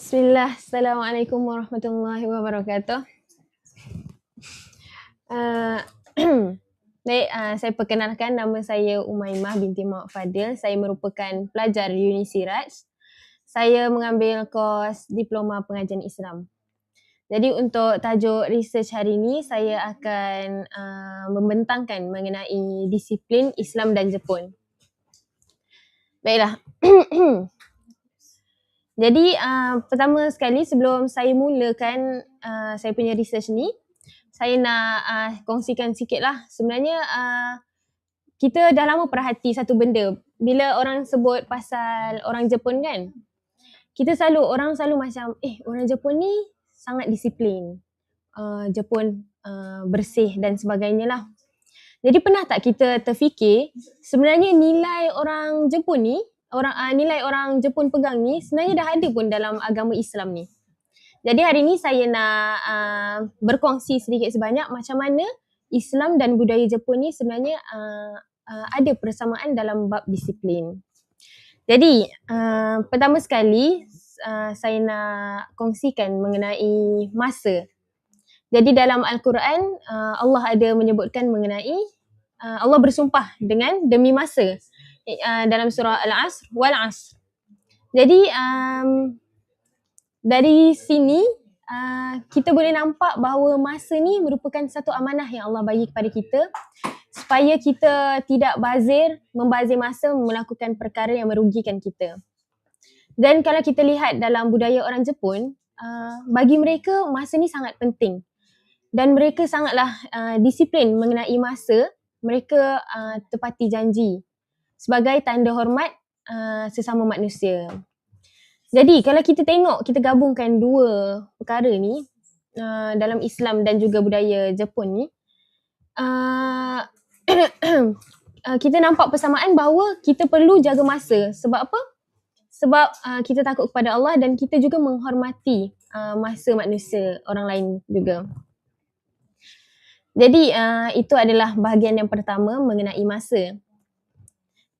Bismillah, Assalamualaikum warahmatullahi wabarakatuh. Uh, baik, uh, saya perkenalkan nama saya Umaymah binti Muhammad Fadil. Saya merupakan pelajar Uni Siraj. Saya mengambil kos Diploma Pengajian Islam. Jadi untuk tajuk research hari ini, saya akan uh, membentangkan mengenai disiplin Islam dan Jepun. Baiklah. Jadi uh, pertama sekali sebelum saya mulakan uh, saya punya research ni, saya nak uh, kongsikan sikit lah. Sebenarnya uh, kita dah lama perhati satu benda. Bila orang sebut pasal orang Jepun kan, kita selalu, orang selalu macam, eh orang Jepun ni sangat disiplin. Uh, Jepun uh, bersih dan sebagainya lah. Jadi pernah tak kita terfikir sebenarnya nilai orang Jepun ni orang uh, nilai orang Jepun pegang ni sebenarnya dah ada pun dalam agama Islam ni. Jadi hari ni saya nak uh, berkongsi sedikit sebanyak macam mana Islam dan budaya Jepun ni sebenarnya uh, uh, ada persamaan dalam bab disiplin. Jadi uh, pertama sekali uh, saya nak kongsikan mengenai masa. Jadi dalam Al-Quran uh, Allah ada menyebutkan mengenai uh, Allah bersumpah dengan demi masa uh, dalam surah Al-Asr wal Asr. Jadi um, dari sini uh, kita boleh nampak bahawa masa ni merupakan satu amanah yang Allah bagi kepada kita supaya kita tidak bazir, membazir masa melakukan perkara yang merugikan kita. Dan kalau kita lihat dalam budaya orang Jepun, uh, bagi mereka masa ni sangat penting. Dan mereka sangatlah uh, disiplin mengenai masa, mereka uh, tepati janji sebagai tanda hormat uh, sesama manusia. Jadi kalau kita tengok, kita gabungkan dua perkara ni uh, dalam Islam dan juga budaya Jepun ni, uh, uh, kita nampak persamaan bahawa kita perlu jaga masa. Sebab apa? Sebab uh, kita takut kepada Allah dan kita juga menghormati uh, masa manusia orang lain juga. Jadi uh, itu adalah bahagian yang pertama mengenai masa.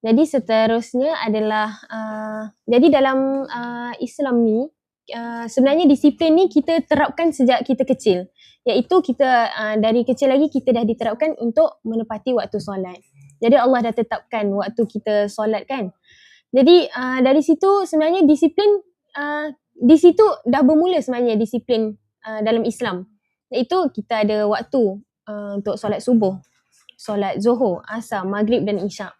Jadi seterusnya adalah uh, jadi dalam uh, Islam ni uh, sebenarnya disiplin ni kita terapkan sejak kita kecil iaitu kita uh, dari kecil lagi kita dah diterapkan untuk menepati waktu solat. Jadi Allah dah tetapkan waktu kita solat kan. Jadi uh, dari situ sebenarnya disiplin uh, di situ dah bermula sebenarnya disiplin uh, dalam Islam. Iaitu kita ada waktu uh, untuk solat subuh, solat zuhur, asar, maghrib dan isyak.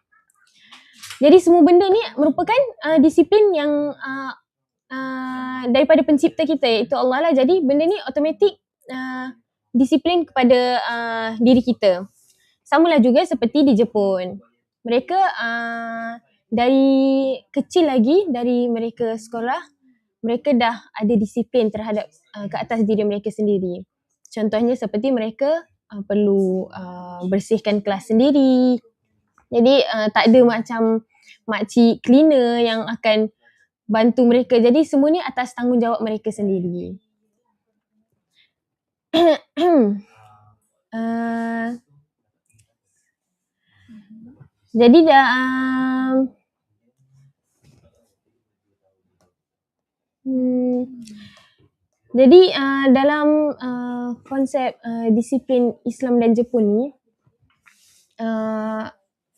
Jadi semua benda ni merupakan uh, disiplin yang uh, uh, daripada pencipta kita iaitu Allah lah. Jadi benda ni automatik uh, disiplin kepada uh, diri kita. Sama lah juga seperti di Jepun. Mereka uh, dari kecil lagi, dari mereka sekolah, mereka dah ada disiplin terhadap uh, ke atas diri mereka sendiri. Contohnya seperti mereka uh, perlu uh, bersihkan kelas sendiri. Jadi uh, tak ada macam makcik cleaner yang akan bantu mereka. Jadi semua ni atas tanggungjawab mereka sendiri. uh, jadi dah um, hmm, jadi uh, dalam uh, konsep uh, disiplin Islam dan Jepun ni uh,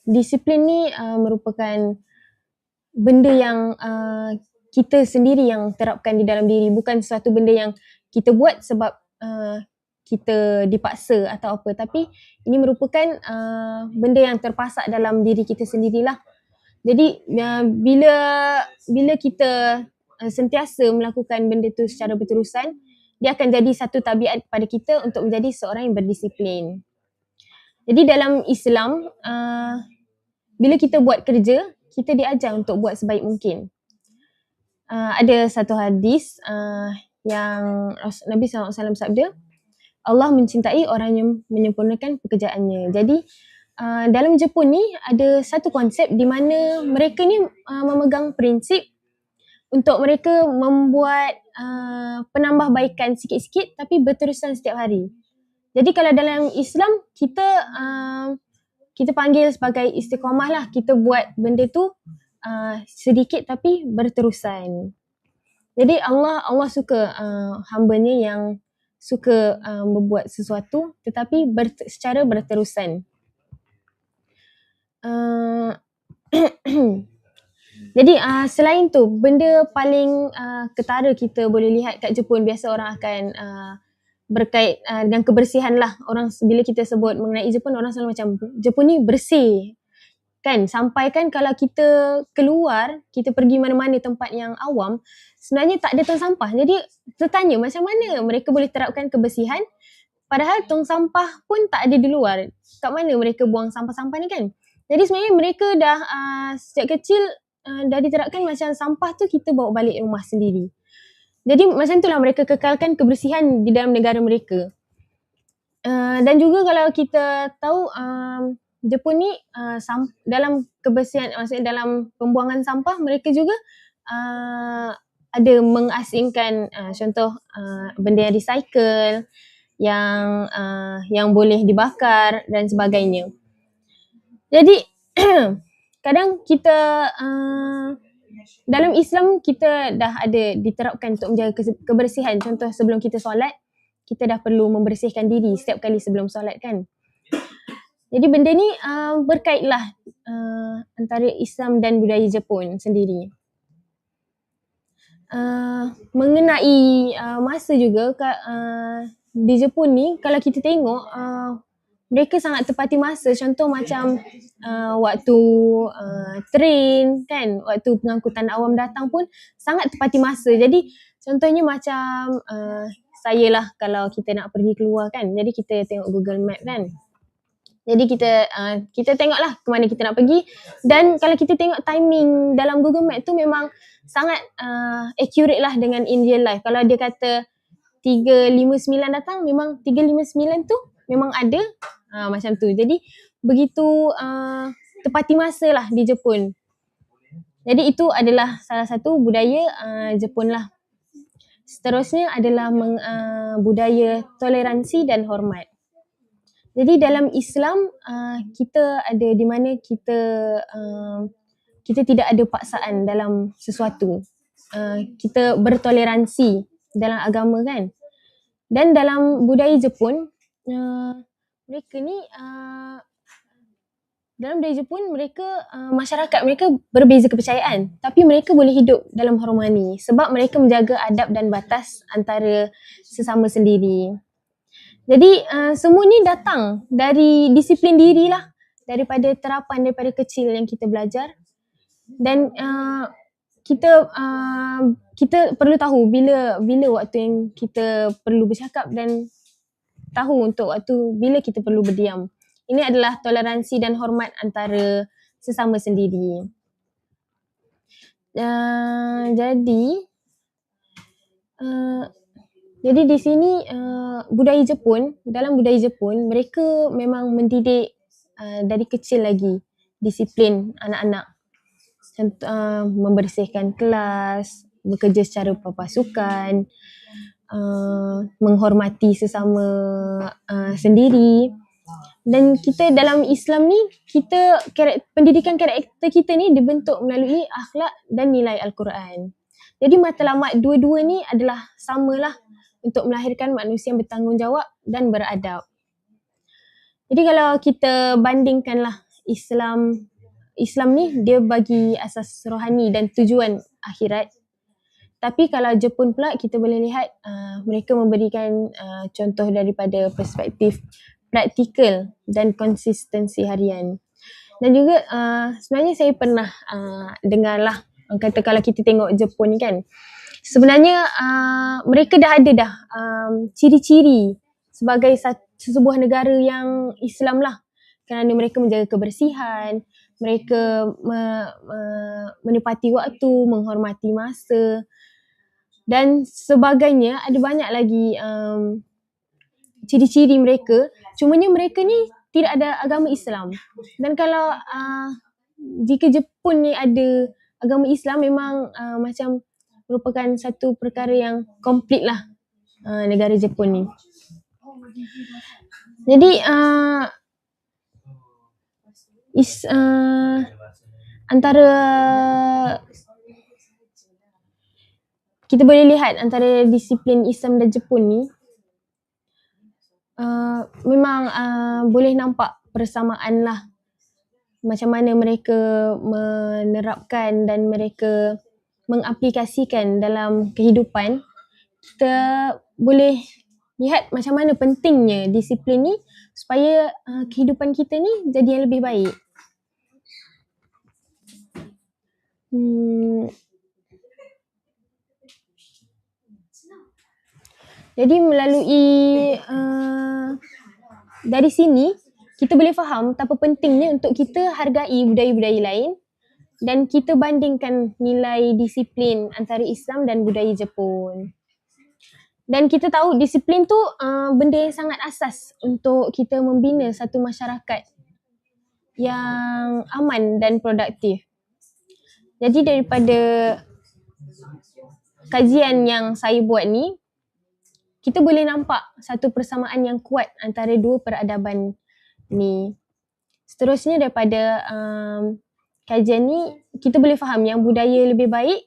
disiplin ni uh, merupakan benda yang uh, kita sendiri yang terapkan di dalam diri. Bukan sesuatu benda yang kita buat sebab uh, kita dipaksa atau apa. Tapi ini merupakan uh, benda yang terpasak dalam diri kita sendirilah. Jadi uh, bila bila kita sentiasa melakukan benda tu secara berterusan dia akan jadi satu tabiat pada kita untuk menjadi seorang yang berdisiplin jadi dalam Islam uh, bila kita buat kerja, kita diajar untuk buat sebaik mungkin. Uh, ada satu hadis uh, yang Nabi SAW sabda, Allah mencintai orang yang menyempurnakan pekerjaannya. Jadi uh, dalam Jepun ni ada satu konsep di mana mereka ni uh, memegang prinsip untuk mereka membuat uh, penambahbaikan sikit-sikit tapi berterusan setiap hari. Jadi kalau dalam Islam kita uh, kita panggil sebagai istiqamah lah. Kita buat benda tu uh, sedikit tapi berterusan. Jadi Allah Allah suka uh, hamba-Nya yang suka uh, membuat sesuatu tetapi ber, secara berterusan. Uh, jadi uh, selain tu benda paling uh, ketara kita boleh lihat kat Jepun biasa orang akan uh, berkait uh, dengan kebersihan lah. Orang bila kita sebut mengenai Jepun orang selalu macam Jepun ni bersih. Kan? Sampai kan kalau kita keluar kita pergi mana-mana tempat yang awam sebenarnya tak ada tong sampah. Jadi tertanya macam mana mereka boleh terapkan kebersihan? Padahal tong sampah pun tak ada di luar. Kat mana mereka buang sampah-sampah ni kan? Jadi sebenarnya mereka dah uh, sejak kecil uh, dah diterapkan macam sampah tu kita bawa balik rumah sendiri jadi macam itulah mereka kekalkan kebersihan di dalam negara mereka. Uh, dan juga kalau kita tahu um, Jepun ni uh, sam- dalam kebersihan maksudnya dalam pembuangan sampah mereka juga uh, ada mengasingkan uh, contoh uh, benda yang recycle yang uh, yang boleh dibakar dan sebagainya. Jadi kadang kita uh, dalam Islam kita dah ada diterapkan untuk menjaga kebersihan. Contoh sebelum kita solat, kita dah perlu membersihkan diri setiap kali sebelum solat kan. Jadi benda ni uh, berkaitlah uh, antara Islam dan budaya Jepun sendiri. Uh, mengenai uh, masa juga uh, di Jepun ni kalau kita tengok uh, mereka sangat tepati masa. Contoh macam uh, waktu uh, train kan? Waktu pengangkutan awam datang pun sangat tepati masa. Jadi contohnya macam uh, saya lah kalau kita nak pergi keluar kan? Jadi kita tengok Google Map kan? Jadi kita uh, kita tengoklah ke mana kita nak pergi. Dan kalau kita tengok timing dalam Google Map tu memang sangat uh, accurate lah dengan in real life. Kalau dia kata 359 datang memang 359 tu memang ada uh, macam tu. Jadi begitu uh, tepati masa lah di Jepun. Jadi itu adalah salah satu budaya uh, Jepun lah. Seterusnya adalah meng, uh, budaya toleransi dan hormat. Jadi dalam Islam uh, kita ada di mana kita uh, kita tidak ada paksaan dalam sesuatu. Uh, kita bertoleransi dalam agama kan. Dan dalam budaya Jepun uh, mereka ni uh, dalam budaya Jepun mereka uh, masyarakat mereka berbeza kepercayaan tapi mereka boleh hidup dalam harmoni sebab mereka menjaga adab dan batas antara sesama sendiri. Jadi uh, semua ni datang dari disiplin diri lah daripada terapan daripada kecil yang kita belajar dan uh, kita uh, kita perlu tahu bila bila waktu yang kita perlu bercakap dan tahu untuk waktu bila kita perlu berdiam. Ini adalah toleransi dan hormat antara sesama sendiri. Uh, jadi uh, jadi di sini uh, budaya Jepun dalam budaya Jepun mereka memang mendidik uh, dari kecil lagi disiplin anak-anak contoh uh, membersihkan kelas bekerja secara berpasukan uh, menghormati sesama uh, sendiri dan kita dalam Islam ni kita pendidikan karakter kita ni dibentuk melalui akhlak dan nilai Al-Quran. Jadi matlamat dua-dua ni adalah samalah untuk melahirkan manusia yang bertanggungjawab dan beradab. Jadi kalau kita bandingkanlah Islam Islam ni dia bagi asas rohani dan tujuan akhirat tapi kalau Jepun pula kita boleh lihat uh, mereka memberikan uh, contoh daripada perspektif praktikal dan konsistensi harian. Dan juga uh, sebenarnya saya pernah uh, dengar lah kata kalau kita tengok Jepun ni kan sebenarnya uh, mereka dah ada dah um, ciri-ciri sebagai sebuah negara yang Islam lah kerana mereka menjaga kebersihan, mereka me, me, menepati waktu, menghormati masa, dan sebagainya ada banyak lagi um, ciri-ciri mereka. Cumanya mereka ni tidak ada agama Islam. Dan kalau uh, jika Jepun ni ada agama Islam memang uh, macam merupakan satu perkara yang komplit lah uh, negara Jepun ni. Jadi uh, is uh, antara kita boleh lihat antara disiplin Islam dan Jepun ni uh, memang uh, boleh nampak persamaan lah. Macam mana mereka menerapkan dan mereka mengaplikasikan dalam kehidupan. Kita boleh lihat macam mana pentingnya disiplin ni supaya uh, kehidupan kita ni jadi yang lebih baik. Hmm, Jadi melalui uh, dari sini kita boleh faham betapa pentingnya untuk kita hargai budaya-budaya lain dan kita bandingkan nilai disiplin antara Islam dan budaya Jepun. Dan kita tahu disiplin tu uh, benda yang sangat asas untuk kita membina satu masyarakat yang aman dan produktif. Jadi daripada kajian yang saya buat ni, kita boleh nampak satu persamaan yang kuat antara dua peradaban ni. Seterusnya daripada um, kajian ni, kita boleh faham yang budaya lebih baik,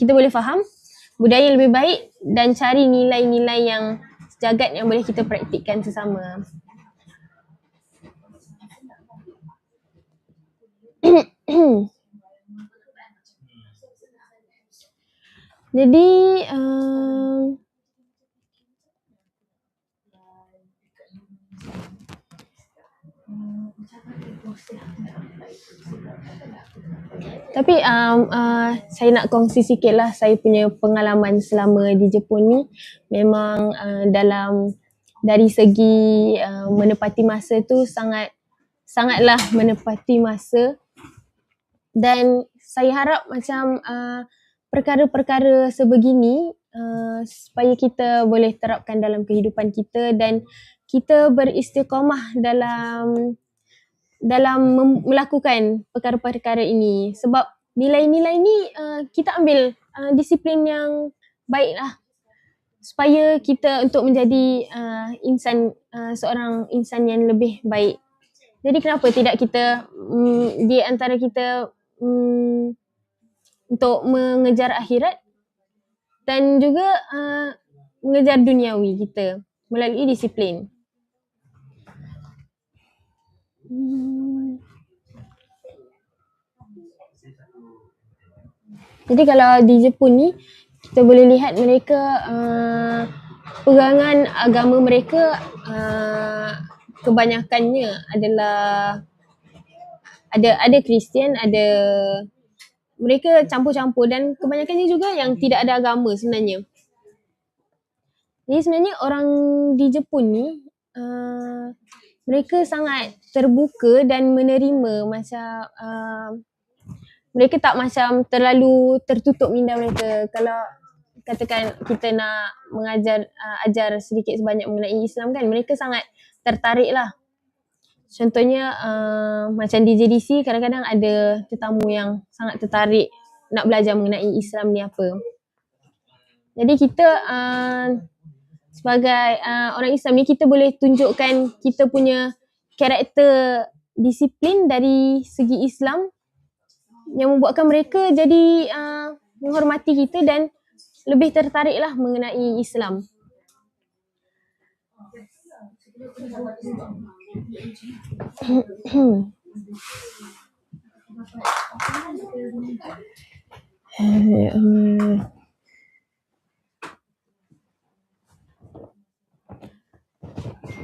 kita boleh faham budaya lebih baik dan cari nilai-nilai yang sejagat yang boleh kita praktikkan sesama. Jadi, um, Tapi um, uh, saya nak kongsi sikit lah saya punya pengalaman selama di Jepun ni. Memang uh, dalam dari segi uh, menepati masa tu sangat sangatlah menepati masa. Dan saya harap macam uh, perkara-perkara sebegini uh, supaya kita boleh terapkan dalam kehidupan kita dan kita beristiqamah dalam dalam melakukan perkara-perkara ini sebab nilai-nilai ni uh, kita ambil uh, disiplin yang baik lah supaya kita untuk menjadi uh, insan uh, seorang insan yang lebih baik. Jadi kenapa tidak kita um, di antara kita um, untuk mengejar akhirat dan juga uh, mengejar duniawi kita melalui disiplin. Hmm. Jadi kalau di Jepun ni kita boleh lihat mereka uh, pegangan agama mereka uh, kebanyakannya adalah ada ada Kristian, ada mereka campur-campur dan kebanyakannya juga yang tidak ada agama sebenarnya. Jadi sebenarnya orang di Jepun ni uh, mereka sangat terbuka dan menerima macam uh, mereka tak macam terlalu tertutup minda mereka. Kalau katakan kita nak mengajar uh, ajar sedikit sebanyak mengenai Islam kan mereka sangat tertarik lah. Contohnya uh, macam di JDC kadang-kadang ada tetamu yang sangat tertarik nak belajar mengenai Islam ni apa. Jadi kita uh, sebagai uh, orang Islam ni kita boleh tunjukkan kita punya karakter disiplin dari segi Islam yang membuatkan mereka jadi uh, menghormati kita dan lebih tertariklah mengenai Islam.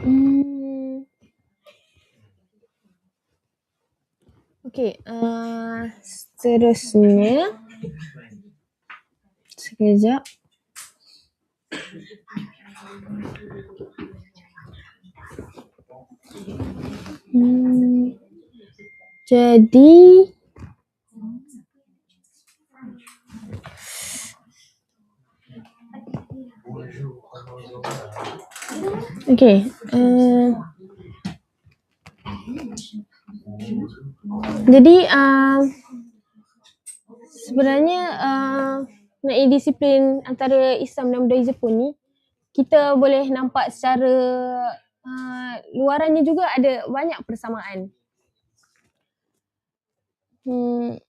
Hmm. Okay, uh, seterusnya. Sekejap. Hmm. Jadi, Okay. Uh, jadi uh, sebenarnya uh, mengenai disiplin antara Islam dan budaya Jepun ni kita boleh nampak secara uh, luarannya juga ada banyak persamaan. Hmm.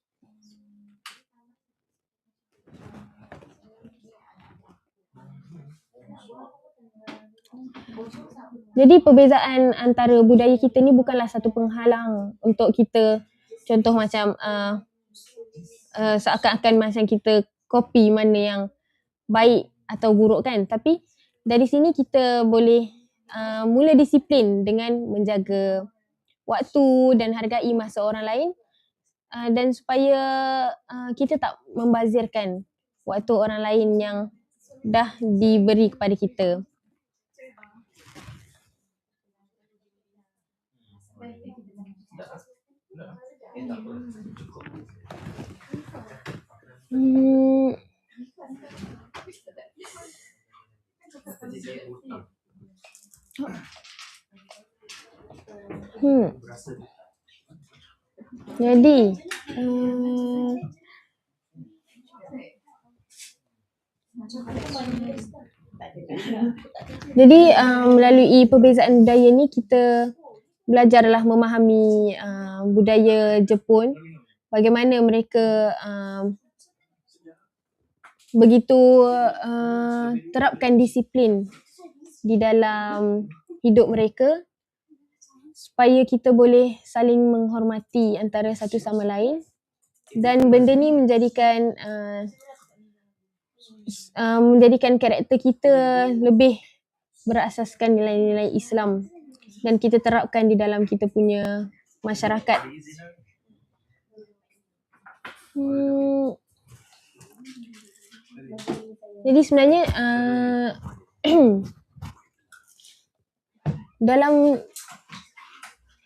Jadi perbezaan antara budaya kita ni bukanlah satu penghalang untuk kita contoh macam uh, uh, seakan-akan macam kita copy mana yang baik atau buruk kan tapi dari sini kita boleh uh, mula disiplin dengan menjaga waktu dan hargai masa orang lain uh, dan supaya uh, kita tak membazirkan waktu orang lain yang dah diberi kepada kita. Hmm. Hmm. Jadi, uh, jadi uh, melalui perbezaan budaya ni kita belajarlah memahami uh, budaya Jepun. Bagaimana mereka uh, begitu uh, terapkan disiplin di dalam hidup mereka supaya kita boleh saling menghormati antara satu sama lain. Dan benda ni menjadikan uh, uh, menjadikan karakter kita lebih berasaskan nilai-nilai Islam dan kita terapkan di dalam kita punya masyarakat. Hmm. Jadi sebenarnya uh, dalam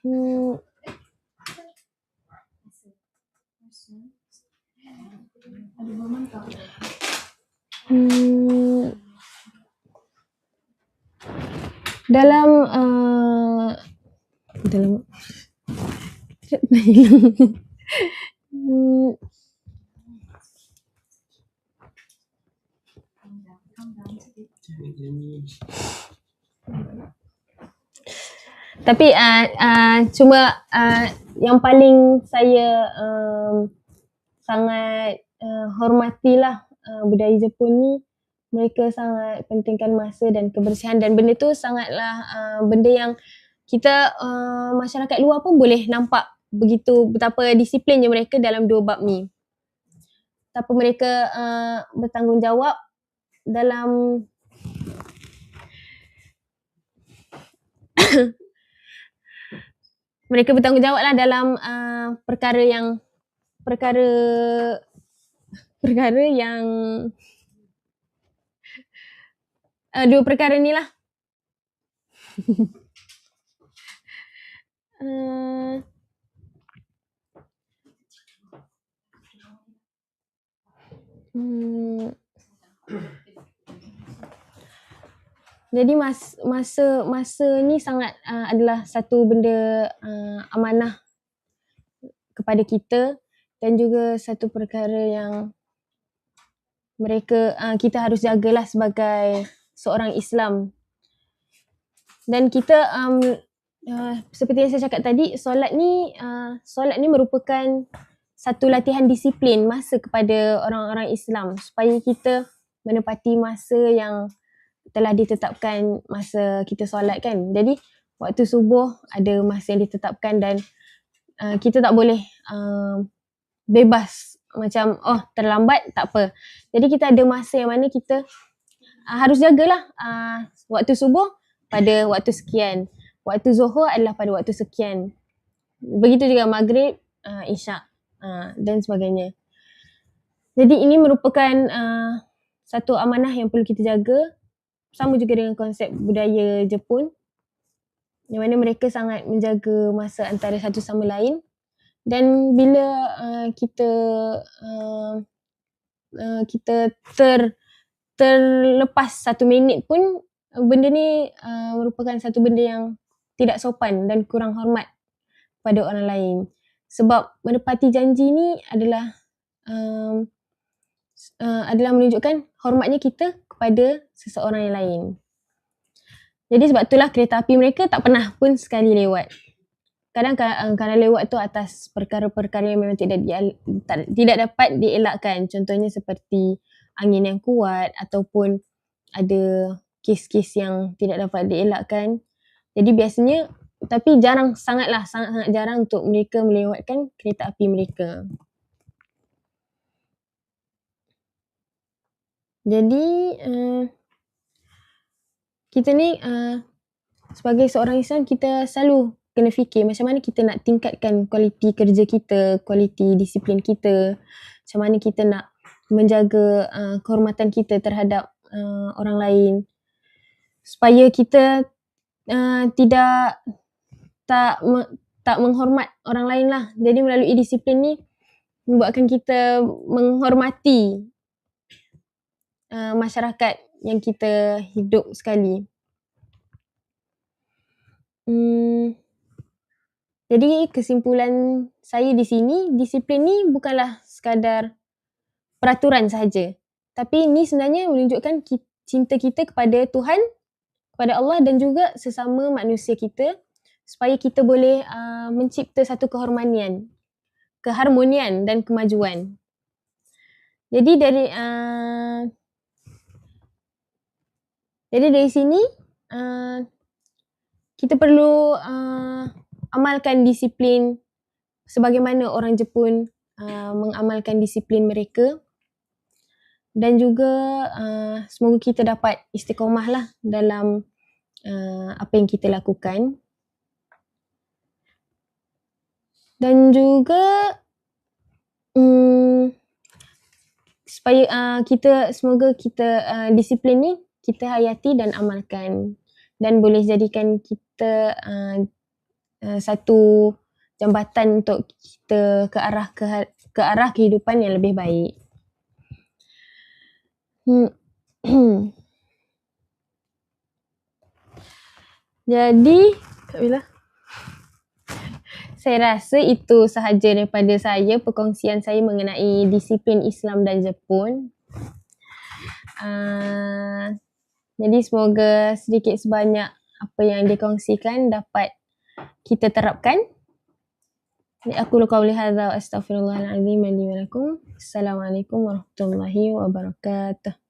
hmm, hmm, dalam uh, dalam tapi uh, uh, cuma uh, yang paling saya um, sangat uh, hormatilah uh, budaya Jepun ni mereka sangat pentingkan masa dan kebersihan dan benda tu sangatlah uh, benda yang kita uh, masyarakat luar pun boleh nampak begitu betapa disiplinnya mereka dalam dua bab ni. Betapa mereka uh, bertanggungjawab dalam mereka bertanggungjawablah dalam uh, perkara yang perkara perkara yang uh, dua perkara ni lah. uh, hmm. Jadi mas, masa masa ni sangat uh, adalah satu benda uh, amanah kepada kita dan juga satu perkara yang mereka uh, kita harus jagalah sebagai seorang Islam. Dan kita um, uh, seperti yang saya cakap tadi, solat ni uh, solat ni merupakan satu latihan disiplin masa kepada orang-orang Islam supaya kita menepati masa yang telah ditetapkan masa kita solat kan. Jadi waktu subuh ada masa yang ditetapkan dan uh, kita tak boleh uh, bebas macam oh terlambat tak apa. Jadi kita ada masa yang mana kita uh, harus jagalah uh, waktu subuh pada waktu sekian. Waktu zuhur adalah pada waktu sekian. Begitu juga maghrib, uh, isyak uh, dan sebagainya. Jadi ini merupakan uh, satu amanah yang perlu kita jaga. Sama juga dengan konsep budaya Jepun. Yang mana mereka sangat menjaga masa antara satu sama lain. Dan bila uh, kita uh, uh, kita ter terlepas satu minit pun benda ni uh, merupakan satu benda yang tidak sopan dan kurang hormat pada orang lain. Sebab menepati janji ni adalah um, uh, adalah menunjukkan hormatnya kita kepada seseorang yang lain. Jadi sebab itulah kereta api mereka tak pernah pun sekali lewat. Kadang kalau lewat tu atas perkara-perkara yang memang tidak di, tidak dapat dielakkan. Contohnya seperti angin yang kuat ataupun ada kes-kes yang tidak dapat dielakkan. Jadi biasanya tapi jarang sangatlah sangat-sangat jarang untuk mereka melewatkan kereta api mereka. Jadi uh, kita ni uh, sebagai seorang Islam kita selalu kena fikir macam mana kita nak tingkatkan kualiti kerja kita, kualiti disiplin kita, macam mana kita nak menjaga uh, kehormatan kita terhadap uh, orang lain supaya kita uh, tidak tak me, tak menghormat orang lain lah. Jadi melalui disiplin ni membuatkan kita menghormati uh, masyarakat yang kita hidup sekali. Hmm. Jadi kesimpulan saya di sini, disiplin ni bukanlah sekadar peraturan sahaja. Tapi ni sebenarnya menunjukkan cinta kita kepada Tuhan, kepada Allah dan juga sesama manusia kita supaya kita boleh uh, mencipta satu kehormanian, keharmonian dan kemajuan. Jadi dari uh, jadi dari sini uh, kita perlu uh, amalkan disiplin sebagaimana orang Jepun uh, mengamalkan disiplin mereka dan juga uh, semoga kita dapat istiqomah lah dalam uh, apa yang kita lakukan dan juga um, supaya uh, kita semoga kita uh, disiplin ni kita hayati dan amalkan dan boleh jadikan kita uh, uh, satu jambatan untuk kita ke arah ke, ke arah kehidupan yang lebih baik. Hmm. Jadi, Kak Bila? Saya rasa itu sahaja daripada saya perkongsian saya mengenai disiplin Islam dan Jepun. Uh, jadi semoga sedikit sebanyak apa yang dikongsikan dapat kita terapkan. أقول قولي هذا وأستغفر الله العظيم لي ولكم السلام عليكم ورحمة الله وبركاته